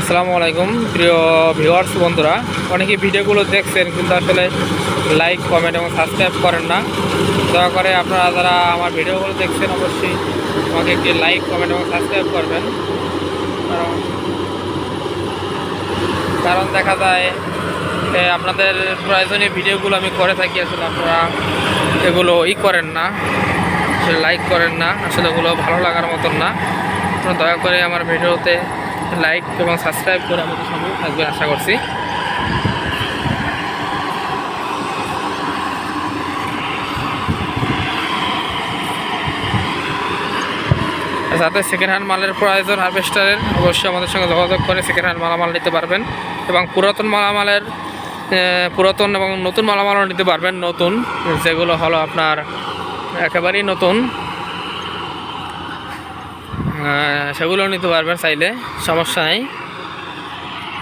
আসসালামু আলাইকুম, প্রিয় ভিউয়ার্স বন্ধুরা। অনেকে ভিডিওগুলো দেখছেন, কিন্তু আসলে লাইক কমেন্ট এবং সাবস্ক্রাইব করেন না। দয়া করে আপনারা যারা আমার ভিডিওগুলো দেখছেন, অবশ্যই আমাকে একটি লাইক কমেন্ট এবং সাবস্ক্রাইব করবেন। কারণ কারণ দেখা যায় আপনাদের প্রয়োজনীয় ভিডিওগুলো আমি করে থাকি, আসলে আপনারা এগুলো ই করেন না। আসলে লাইক করেন না, আসলে ওগুলো ভালো লাগার মতন না। দয়া করে আমার ভিডিওতে লাইক এবং সাবস্ক্রাইব করে আমাদের সঙ্গে থাকবেন আশা করছি। যাতে সেকেন্ড হ্যান্ড মালের প্রয়োজন হারভেস্টারের অবশ্যই আমাদের সঙ্গে যোগাযোগ করে সেকেন্ড হ্যান্ড মালামাল নিতে পারবেন এবং পুরাতন মালামালের পুরাতন এবং নতুন মালামালও নিতে পারবেন, নতুন, যেগুলো হলো আপনার একেবারেই নতুন। সেগুলো নিতে পারবেন চাইলে সমস্যা নেই।